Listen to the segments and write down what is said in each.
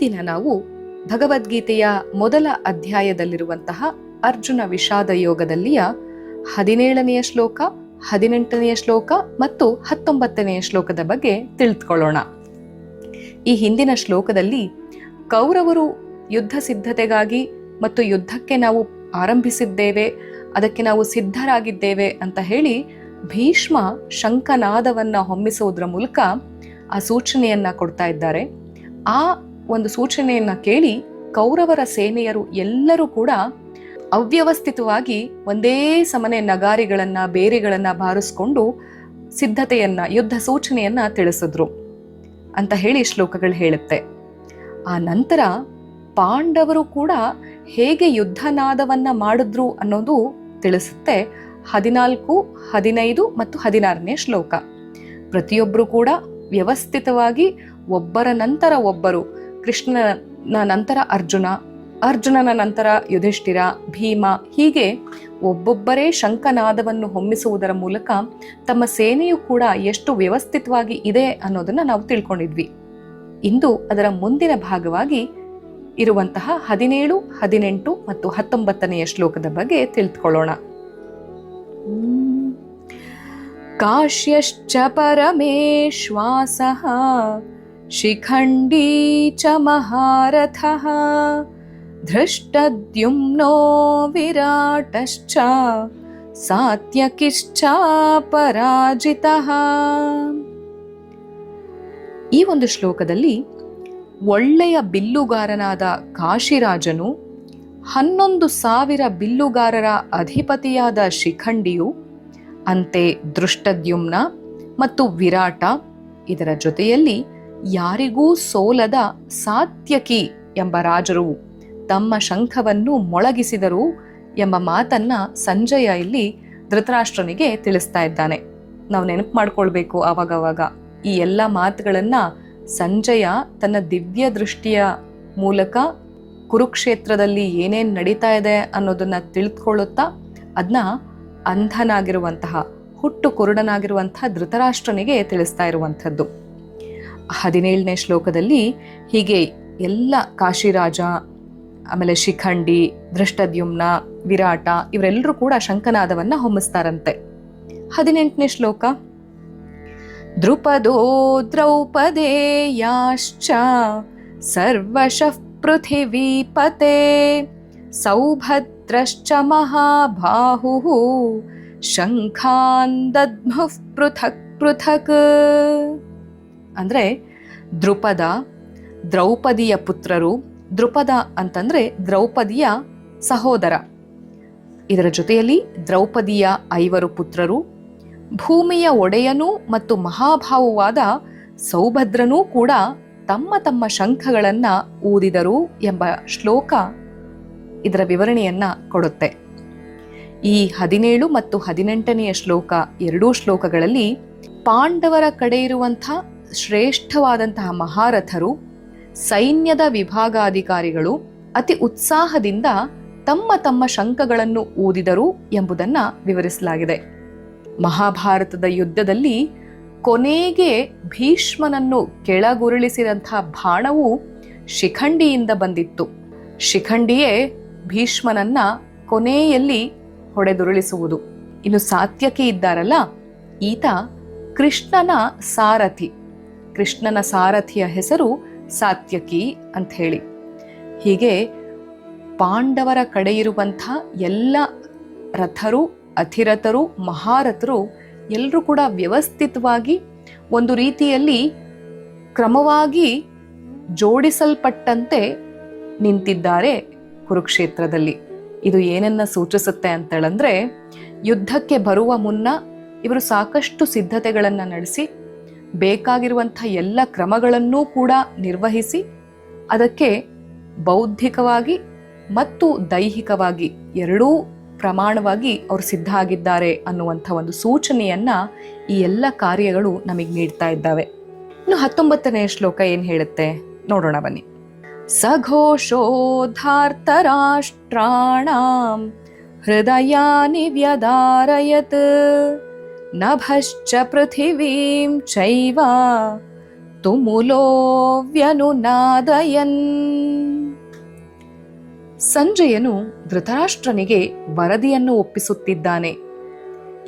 ದಿನ ನಾವು ಭಗವದ್ಗೀತೆಯ ಮೊದಲ ಅಧ್ಯಾಯದಲ್ಲಿರುವಂತಹ ಅರ್ಜುನ ವಿಷಾದ ಯೋಗದಲ್ಲಿಯ ಹದಿನೇಳನೆಯ ಶ್ಲೋಕ, ಹದಿನೆಂಟನೆಯ ಶ್ಲೋಕ ಮತ್ತು ಹತ್ತೊಂಬತ್ತನೆಯ ಶ್ಲೋಕದ ಬಗ್ಗೆ ತಿಳಿದುಕೊಳ್ಳೋಣ ಈ ಹಿಂದಿನ ಶ್ಲೋಕದಲ್ಲಿ ಕೌರವರು ಯುದ್ಧ ಸಿದ್ಧತೆಗಾಗಿ ಮತ್ತು ಯುದ್ಧಕ್ಕೆ ನಾವು ಆರಂಭಿಸಿದ್ದೇವೆ, ಅದಕ್ಕೆ ನಾವು ಸಿದ್ಧರಾಗಿದ್ದೇವೆ ಅಂತ ಹೇಳಿ ಭೀಷ್ಮ ಶಂಖನಾದವನ್ನು ಹೊಮ್ಮಿಸುವುದರ ಮೂಲಕ ಆ ಸೂಚನೆಯನ್ನ ಕೊಡ್ತಾ ಇದ್ದಾರೆ. ಆ ಒಂದು ಸೂಚನೆಯನ್ನ ಕೇಳಿ ಕೌರವರ ಸೇನೆಯರು ಎಲ್ಲರೂ ಕೂಡ ಅವ್ಯವಸ್ಥಿತವಾಗಿ ಒಂದೇ ಸಮನೆ ನಗಾರಿಗಳನ್ನ, ಬೇರೆಗಳನ್ನ ಬಾರಿಸ್ಕೊಂಡು ಸಿದ್ಧತೆಯನ್ನ, ಯುದ್ಧ ಸೂಚನೆಯನ್ನ ತಿಳಿಸಿದ್ರು ಅಂತ ಹೇಳಿ ಶ್ಲೋಕಗಳು ಹೇಳುತ್ತೆ. ಆ ನಂತರ ಪಾಂಡವರು ಕೂಡ ಹೇಗೆ ಯುದ್ಧನಾದವನ್ನ ಮಾಡಿದ್ರು ಅನ್ನೋದು ತಿಳಿಸುತ್ತೆ ಹದಿನಾಲ್ಕು, ಹದಿನೈದು ಮತ್ತು ಹದಿನಾರನೇ ಶ್ಲೋಕ. ಪ್ರತಿಯೊಬ್ಬರು ಕೂಡ ವ್ಯವಸ್ಥಿತವಾಗಿ ಒಬ್ಬರ ನಂತರ ಒಬ್ಬರು ಕೃಷ್ಣನ ನಂತರ ಅರ್ಜುನ, ಅರ್ಜುನನ ನಂತರ ಯುಧಿಷ್ಠಿರ, ಭೀಮ, ಹೀಗೆ ಒಬ್ಬೊಬ್ಬರೇ ಶಂಖನಾದವನ್ನು ಹೊಮ್ಮಿಸುವುದರ ಮೂಲಕ ತಮ್ಮ ಸೇನೆಯು ಕೂಡ ಎಷ್ಟು ವ್ಯವಸ್ಥಿತವಾಗಿ ಇದೆ ಅನ್ನೋದನ್ನ ನಾವು ತಿಳ್ಕೊಂಡಿದ್ವಿ. ಇಂದು ಅದರ ಮುಂದಿನ ಭಾಗವಾಗಿ ಇರುವಂತಹ ಹದಿನೇಳು, ಹದಿನೆಂಟು ಮತ್ತು ಹತ್ತೊಂಬತ್ತನೆಯ ಶ್ಲೋಕದ ಬಗ್ಗೆ ತಿಳಿದುಕೊಳ್ಳೋಣ ಕಾಶ್ಯಶ್ಚ ಪರಮೇಶ್ವಾಸಃ ಶಿಖಂಡೀ ಚ ಮಹಾರಥಃ धृष्टद्युम्नो विराटश्च ಸಾತ್ಯಕಿಶ್ಚ ಪರಾಜಿತಃ ಈ ಒಂದು ಶ್ಲೋಕದಲ್ಲಿ ಒಳ್ಳೆಯ ಬಿಲ್ಲುಗಾರನಾದ ಕಾಶಿರಾಜನು ಹನ್ನೊಂದು ಸಾವಿರ ಬಿಲ್ಲುಗಾರರ ಅಧಿಪತಿಯಾದ ಶಿಖಂಡಿಯು ಅಂತೆ ದೃಷ್ಟದ್ಯುಮ್ನ ಮತ್ತು ವಿರಾಟ ಇದರ ಜೊತೆಯಲ್ಲಿ ಯಾರಿಗೂ ಸೋಲದ ಸಾತ್ಯಕಿ ಎಂಬ ರಾಜರು ತಮ್ಮ ಶಂಖವನ್ನು ಮೊಳಗಿಸಿದರು ಎಂಬ ಮಾತನ್ನ ಸಂಜಯ ಇಲ್ಲಿ ಧೃತರಾಷ್ಟ್ರನಿಗೆ ತಿಳಿಸ್ತಾ ಇದ್ದಾನೆ. ನಾವು ನೆನಪು ಮಾಡ್ಕೊಳ್ಬೇಕು ಆವಾಗವಾಗ. ಈ ಎಲ್ಲ ಮಾತುಗಳನ್ನ ಸಂಜಯ ತನ್ನ ದಿವ್ಯ ದೃಷ್ಟಿಯ ಮೂಲಕ ಕುರುಕ್ಷೇತ್ರದಲ್ಲಿ ಏನೇನ್ ನಡೀತಾ ಇದೆ ಅನ್ನೋದನ್ನ ತಿಳಿದುಕೊಳ್ಳುತ್ತಾ ಅದನ್ನ ಅಂಧನಾಗಿರುವಂತಹ, ಹುಟ್ಟು ಕುರುಡನಾಗಿರುವಂತಹ ಧೃತರಾಷ್ಟ್ರನಿಗೆ ತಿಳಿಸ್ತಾ ಇರುವಂಥದ್ದು. ಹದಿನೇಳನೇ ಶ್ಲೋಕದಲ್ಲಿ ಹೀಗೆ ಎಲ್ಲ ಕಾಶಿರಾಜ, ಆಮೇಲೆ ಶಿಖಂಡಿ ದೃಷ್ಟದ್ಯುಮ್ನ ವಿರಾಟ ಇವರೆಲ್ಲರೂ ಕೂಡ ಶಂಕನಾದವನ್ನ ಹೊಮ್ಮಿಸ್ತಾರಂತೆ. ಹದಿನೆಂಟನೇ ಶ್ಲೋಕ. ದೃಪದೋ ದ್ರೌಪದೇಯಾಶ್ಚ ಸರ್ವಶಃ ಪೃಥಿವೀಪತೆ ಸೌಭದ್ರಶ್ಚ ಮಹಾಬಾಹು ಶಂಖಾನ್ ಪೃಥಕ್ ಪೃಥಕ್ ಅಂದ್ರೆ ದೃಪದ ದ್ರೌಪದಿಯ ಪುತ್ರರು ದೃಪದ ಅಂತಂದರೆ ದ್ರೌಪದಿಯ ಸಹೋದರ. ಇದರ ಜೊತೆಯಲ್ಲಿ ದ್ರೌಪದಿಯ ಐವರು ಪುತ್ರರು, ಭೂಮಿಯ ಒಡೆಯನೂ ಮತ್ತು ಮಹಾಭಾವುವಾದ ಸೌಭದ್ರನೂ ಕೂಡ ತಮ್ಮ ತಮ್ಮ ಶಂಖಗಳನ್ನು ಊದಿದರು ಎಂಬ ಶ್ಲೋಕ ಇದರ ವಿವರಣೆಯನ್ನು ಕೊಡುತ್ತೆ. ಈ ಹದಿನೇಳು ಮತ್ತು ಹದಿನೆಂಟನೆಯ ಶ್ಲೋಕ ಎರಡೂ ಶ್ಲೋಕಗಳಲ್ಲಿ ಪಾಂಡವರ ಕಡೆ ಇರುವಂಥ ಶ್ರೇಷ್ಠವಾದಂತಹ ಮಹಾರಥರು, ಸೈನ್ಯದ ವಿಭಾಗಾಧಿಕಾರಿಗಳು ಅತಿ ಉತ್ಸಾಹದಿಂದ ತಮ್ಮ ತಮ್ಮ ಶಂಕಗಳನ್ನು ಊದಿದರು ಎಂಬುದನ್ನ ವಿವರಿಸಲಾಗಿದೆ. ಮಹಾಭಾರತದ ಯುದ್ಧದಲ್ಲಿ ಕೊನೆಗೆ ಭೀಷ್ಮನನ್ನು ಕೆಳಗುರುಳಿಸಿದಂಥ ಬಾಣವು ಶಿಖಂಡಿಯಿಂದ ಬಂದಿತ್ತು. ಶಿಖಂಡಿಯೇ ಭೀಷ್ಮನನ್ನ ಕೊನೆಯಲ್ಲಿ ಹೊಡೆದುರುಳಿಸುವುದು. ಇನ್ನು ಸಾತ್ಯಕಿ ಇದ್ದಾರಲ್ಲ, ಈತ ಕೃಷ್ಣನ ಸಾರಥಿ. ಕೃಷ್ಣನ ಸಾರಥಿಯ ಹೆಸರು ಸಾತ್ಯಕಿ ಅಂತ ಹೇಳಿ. ಹೀಗೆ ಪಾಂಡವರ ಕಡೆಯಿರುವಂಥ ಎಲ್ಲ ರಥರು, ಅಧಿರಥರು, ಮಹಾರಥರು ಎಲ್ಲರೂ ಕೂಡ ವ್ಯವಸ್ಥಿತವಾಗಿ ಒಂದು ರೀತಿಯಲ್ಲಿ ಕ್ರಮವಾಗಿ ಜೋಡಿಸಲ್ಪಟ್ಟಂತೆ ನಿಂತಿದ್ದಾರೆ ಕುರುಕ್ಷೇತ್ರದಲ್ಲಿ. ಇದು ಏನನ್ನ ಸೂಚಿಸುತ್ತೆ ಅಂತೇಳಂದ್ರೆ, ಯುದ್ಧಕ್ಕೆ ಬರುವ ಮುನ್ನ ಇವರು ಸಾಕಷ್ಟು ಸಿದ್ಧತೆಗಳನ್ನು ನಡೆಸಿ ಬೇಕಾಗಿರುವಂಥ ಎಲ್ಲ ಕ್ರಮಗಳನ್ನೂ ಕೂಡ ನಿರ್ವಹಿಸಿ ಅದಕ್ಕೆ ಬೌದ್ಧಿಕವಾಗಿ ಮತ್ತು ದೈಹಿಕವಾಗಿ ಎರಡೂ ಪ್ರಮಾಣವಾಗಿ ಅವರು ಸಿದ್ಧ ಆಗಿದ್ದಾರೆ ಅನ್ನುವಂಥ ಒಂದು ಸೂಚನೆಯನ್ನು ಈ ಎಲ್ಲ ಕಾರ್ಯಗಳು ನಮಗೆ ನೀಡ್ತಾ ಇದ್ದಾವೆ. ಇನ್ನು ಹತ್ತೊಂಬತ್ತನೇ ಶ್ಲೋಕ ಏನು ಹೇಳುತ್ತೆ? ನೋಡೋಣ ಬನ್ನಿ. ಸಘೋಷೋಧಾರ್ತರಾಷ್ಟ್ರಾಣಾಂ ಹೃದಯಾನಿ ವ್ಯದಾರಯತ್ ನಭಶ್ಚ ಪೃಥಿವೀಂ ಚೈವ ತುಮುಲೋ ವ್ಯನುನಾದಯನ್. ಸಂಜಯನು ಧೃತರಾಷ್ಟ್ರನಿಗೆ ವರದಿಯನ್ನು ಒಪ್ಪಿಸುತ್ತಿದ್ದಾನೆ.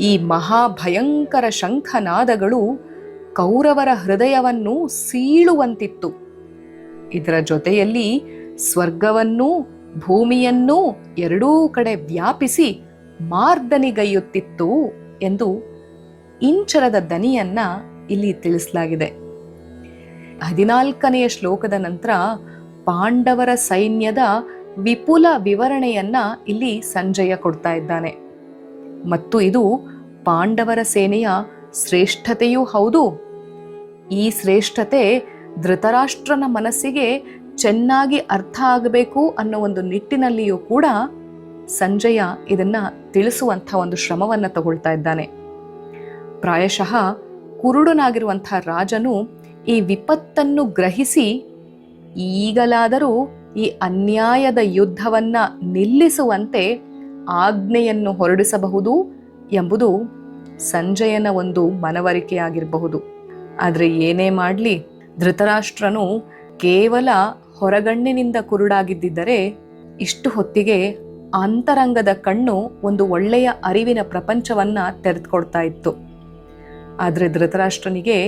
ಈ ಮಹಾಭಯಂಕರ ಶಂಖನಾದಗಳು ಕೌರವರ ಹೃದಯವನ್ನು ಸೀಳುವಂತಿತ್ತು. ಇದರ ಜೊತೆಯಲ್ಲಿ ಸ್ವರ್ಗವನ್ನೂ ಭೂಮಿಯನ್ನೂ ಎರಡೂ ಕಡೆ ವ್ಯಾಪಿಸಿ ಮಾರ್ದನಿಗೈಯುತ್ತಿತ್ತು ಎಂದು ಇಂಚರದ ದನಿಯನ್ನ ಇಲ್ಲಿ ತಿಳಿಸಲಾಗಿದೆ. ಹದಿನಾಲ್ಕನೆಯ ಶ್ಲೋಕದ ನಂತರ ಪಾಂಡವರ ಸೈನ್ಯದ ವಿಪುಲ ವಿವರಣೆಯನ್ನ ಇಲ್ಲಿ ಸಂಜಯ ಕೊಡ್ತಾ ಇದ್ದಾನೆ. ಮತ್ತು ಇದು ಪಾಂಡವರ ಸೇನೆಯ ಶ್ರೇಷ್ಠತೆಯೂ ಹೌದು. ಈ ಶ್ರೇಷ್ಠತೆ ಧೃತರಾಷ್ಟ್ರನ ಮನಸ್ಸಿಗೆ ಚೆನ್ನಾಗಿ ಅರ್ಥ ಆಗಬೇಕು ಅನ್ನೋ ಒಂದು ನಿಟ್ಟಿನಲ್ಲಿಯೂ ಕೂಡ ಸಂಜಯ ಇದನ್ನ ತಿಳಿಸುವಂಥ ಒಂದು ಶ್ರಮವನ್ನು ತಗೊಳ್ತಾ ಇದ್ದಾನೆ. ಪ್ರಾಯಶಃ ಕುರುಡನಾಗಿರುವಂಥ ರಾಜನು ಈ ವಿಪತ್ತನ್ನು ಗ್ರಹಿಸಿ ಈಗಲಾದರೂ ಈ ಅನ್ಯಾಯದ ಯುದ್ಧವನ್ನ ನಿಲ್ಲಿಸುವಂತೆ ಆಜ್ಞೆಯನ್ನು ಹೊರಡಿಸಬಹುದು ಎಂಬುದು ಸಂಜಯನ ಒಂದು ಮನವರಿಕೆಯಾಗಿರಬಹುದು. ಆದರೆ ಏನೇ ಮಾಡಲಿ, ಧೃತರಾಷ್ಟ್ರನು ಕೇವಲ ಹೊರಗಣ್ಣಿನಿಂದ ಕುರುಡಾಗಿದ್ದರೆ ಇಷ್ಟು ಹೊತ್ತಿಗೆ ಅಂತರಂಗದ ಕಣ್ಣು ಒಂದು ಒಳ್ಳೆಯ ಅರಿವಿನ ಪ್ರಪಂಚವನ್ನ ತೆರೆದುಕೊಡ್ತಾ ಇತ್ತು. ಆದರೆ ಧೃತರಾಷ್ಟ್ರನಿಗೆ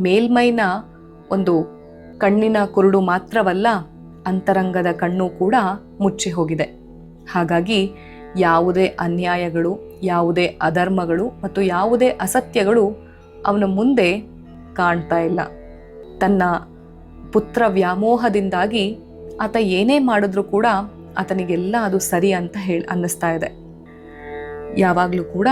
ಮೇಲ್ಮೈನ ಒಂದು ಕಣ್ಣಿನ ಕುರುಡು ಮಾತ್ರವಲ್ಲ, ಅಂತರಂಗದ ಕಣ್ಣು ಕೂಡ ಮುಚ್ಚಿ ಹೋಗಿದೆ. ಹಾಗಾಗಿ ಯಾವುದೇ ಅನ್ಯಾಯಗಳು, ಯಾವುದೇ ಅಧರ್ಮಗಳು ಮತ್ತು ಯಾವುದೇ ಅಸತ್ಯಗಳು ಅವನ ಮುಂದೆ ಕಾಣ್ತಾ ಇಲ್ಲ. ತನ್ನ ಪುತ್ರ ವ್ಯಾಮೋಹದಿಂದಾಗಿ ಆತ ಏನೇ ಮಾಡಿದ್ರೂ ಕೂಡ ಆತನಿಗೆಲ್ಲ ಅದು ಸರಿ ಅಂತ ಹೇಳಿ ಅನ್ನಿಸ್ತಾ ಇದೆ. ಯಾವಾಗಲೂ ಕೂಡ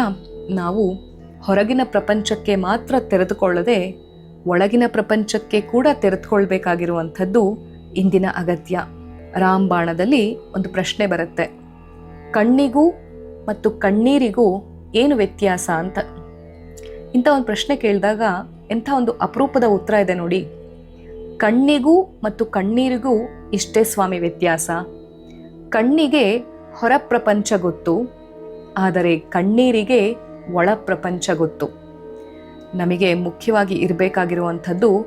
ನಾವು ಹೊರಗಿನ ಪ್ರಪಂಚಕ್ಕೆ ಮಾತ್ರ ತೆರೆದುಕೊಳ್ಳದೆ ಒಳಗಿನ ಪ್ರಪಂಚಕ್ಕೆ ಕೂಡ ತೆರೆದುಕೊಳ್ಬೇಕಾಗಿರುವಂಥದ್ದು ಇಂದಿನ ಅಗತ್ಯ. ರಾಮಬಾಣದಲ್ಲಿ ಒಂದು ಪ್ರಶ್ನೆ ಬರುತ್ತೆ. ಕಣ್ಣಿಗೂ ಮತ್ತು ಕಣ್ಣೀರಿಗೂ ಏನು ವ್ಯತ್ಯಾಸ ಅಂತ? ಇಂಥ ಒಂದು ಪ್ರಶ್ನೆ ಕೇಳಿದಾಗ ಎಂಥ ಒಂದು ಅಪರೂಪದ ಉತ್ತರ ಇದೆ ನೋಡಿ. ಕಣ್ಣಿಗೂ ಮತ್ತು ಕಣ್ಣೀರಿಗೂ ಇಷ್ಟೇ ಸ್ವಾಮಿ ವ್ಯತ್ಯಾಸ. ಕಣ್ಣಿಗೆ ಹೊರ ಪ್ರಪಂಚ ಗೊತ್ತು. ಆದರೆ ಕಣ್ಣೀರಿಗೆ ಒಳ ಪ್ರಪಂಚ ಗೊತ್ತು. ನಮಗೆ ಮುಖ್ಯವಾಗಿ ಇರಬೇಕಾಗಿರುವಂಥದ್ದು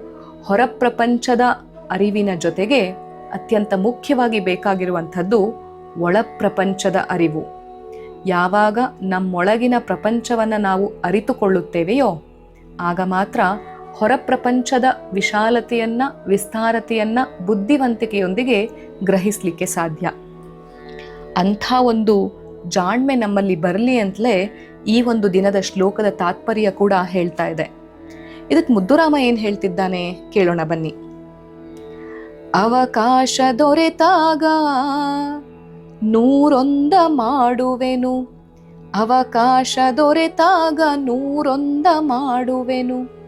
ಹೊರ ಪ್ರಪಂಚದ ಅರಿವಿನ ಜೊತೆಗೆ ಅತ್ಯಂತ ಮುಖ್ಯವಾಗಿ ಬೇಕಾಗಿರುವಂಥದ್ದು ಒಳ ಪ್ರಪಂಚದ ಅರಿವು. ಯಾವಾಗ ನಮ್ಮೊಳಗಿನ ಪ್ರಪಂಚವನ್ನು ನಾವು ಅರಿತುಕೊಳ್ಳುತ್ತೇವೆಯೋ, ಆಗ ಮಾತ್ರ ಹೊರ ಪ್ರಪಂಚದ ವಿಶಾಲತೆಯನ್ನು, ವಿಸ್ತಾರತೆಯನ್ನು, ಬುದ್ಧಿವಂತಿಕೆಯೊಂದಿಗೆ ಗ್ರಹಿಸಲಿಕ್ಕೆ ಸಾಧ್ಯ. ಅಂಥ ಒಂದು ಜಾಣ್ಮೆ ನಮ್ಮಲ್ಲಿ ಬರಲಿ ಅಂತಲೇ ಈ ಒಂದು ದಿನದ ಶ್ಲೋಕದ ತಾತ್ಪರ್ಯ ಕೂಡ ಹೇಳ್ತಾ ಇದೆ. ಇದಕ್ಕೆ ಮುದ್ದುರಾಮ ಏನ್ ಹೇಳ್ತಿದ್ದಾನೆ ಕೇಳೋಣ ಬನ್ನಿ. ಅವಕಾಶ ದೊರೆತಾಗ ನೂರೊಂದ ಮಾಡುವೆನು. ಅವಕಾಶ ದೊರೆತಾಗ ನೂರೊಂದ ಮಾಡುವೆನು.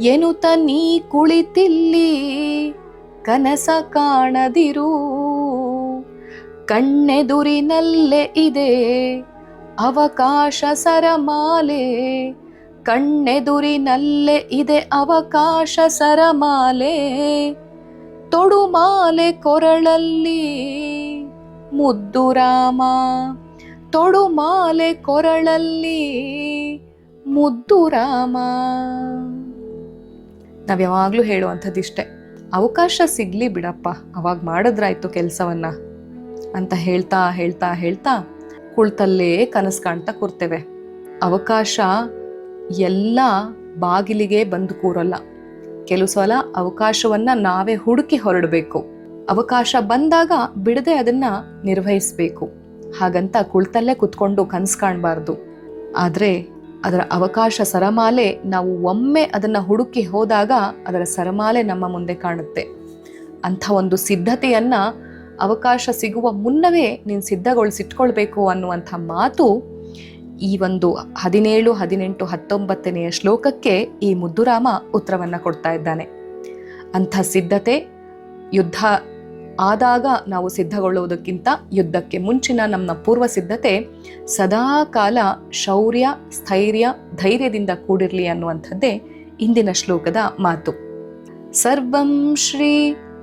ಎನುತ ನೀ ಕುಳಿತಿಲ್ಲಿ ಕನಸ ಕಾಣದಿರು. ಕಣ್ಣೆದುರಿನಲ್ಲೇ ಇದೆ. ಅವಕಾಶ ಸರಮಾಲೆ. ಕಣ್ಣೆದುರಿನಲ್ಲೇ ಇದೆ ಅವಕಾಶ ಸರಮಾಲೆ. ತೊಡುಮಾಲೆ ಕೊರಳಲ್ಲಿ. ಮುದ್ದು ರಾಮ ತೊಡುಮಾಲೆ ಕೊರಳಲ್ಲಿ. ಮುದ್ದು ರಾಮ. ನಾವ್ ಯಾವಾಗಲೂ ಹೇಳುವಂಥದ್ದು ಇಷ್ಟೇ ಅವಕಾಶ ಸಿಗ್ಲಿ ಬಿಡಪ್ಪ, ಅವಾಗ ಮಾಡಿದ್ರಾಯ್ತು ಕೆಲಸವನ್ನ ಅಂತ ಹೇಳ್ತಾ ಹೇಳ್ತಾ ಹೇಳ್ತಾ ಕುಳ್ತಲ್ಲೇ ಕನಸು ಕಾಣ್ತಾ ಕೂರ್ತೇವೆ. ಅವಕಾಶ ಎಲ್ಲ ಬಾಗಿಲಿಗೆ ಬಂದು ಕೂರಲ್ಲ. ಕೆಲವು ಸಲ ಅವಕಾಶವನ್ನ ನಾವೇ ಹುಡುಕಿ ಹೊರಡಬೇಕು. ಅವಕಾಶ ಬಂದಾಗ ಬಿಡದೆ ಅದನ್ನ ನಿರ್ವಹಿಸಬೇಕು. ಹಾಗಂತ ಕುಳಿತಲ್ಲೇ ಕುತ್ಕೊಂಡು ಕನಸು ಕಾಣಬಾರ್ದು. ಆದರೆ ಅದರ ಅವಕಾಶ ಸರಮಾಲೆ ನಾವು ಒಮ್ಮೆ ಅದನ್ನು ಹುಡುಕಿ ಹೋದಾಗ ಅದರ ಸರಮಾಲೆ ನಮ್ಮ ಮುಂದೆ ಕಾಣುತ್ತೆ. ಅಂಥ ಒಂದು ಸಿದ್ಧತೆಯನ್ನ ಅವಕಾಶ ಸಿಗುವ ಮುನ್ನವೇ ನೀನು ಸಿದ್ಧಗೊಳಿಸಿಟ್ಕೊಳ್ಬೇಕು ಅನ್ನುವಂಥ ಮಾತು ಈ ಒಂದು ಹದಿನೇಳು, ಹದಿನೆಂಟು, ಹತ್ತೊಂಬತ್ತನೆಯ ಶ್ಲೋಕಕ್ಕೆ ಈ ಮುದ್ದುರಾಮ ಉತ್ತರವನ್ನು ಕೊಡ್ತಾ ಇದ್ದಾನೆ. ಅಂಥ ಸಿದ್ಧತೆ ಯುದ್ಧ ಆದಾಗ ನಾವು ಸಿದ್ಧಗೊಳ್ಳುವುದಕ್ಕಿಂತ ಯುದ್ಧಕ್ಕೆ ಮುಂಚಿನ ನಮ್ಮ ಪೂರ್ವ ಸಿದ್ಧತೆ ಸದಾ ಕಾಲ ಶೌರ್ಯ, ಸ್ಥೈರ್ಯ, ಧೈರ್ಯದಿಂದ ಕೂಡಿರಲಿ ಅನ್ನುವಂಥದ್ದೇ ಇಂದಿನ ಶ್ಲೋಕದ ಮಾತು. ಸರ್ವಂ ಶ್ರೀ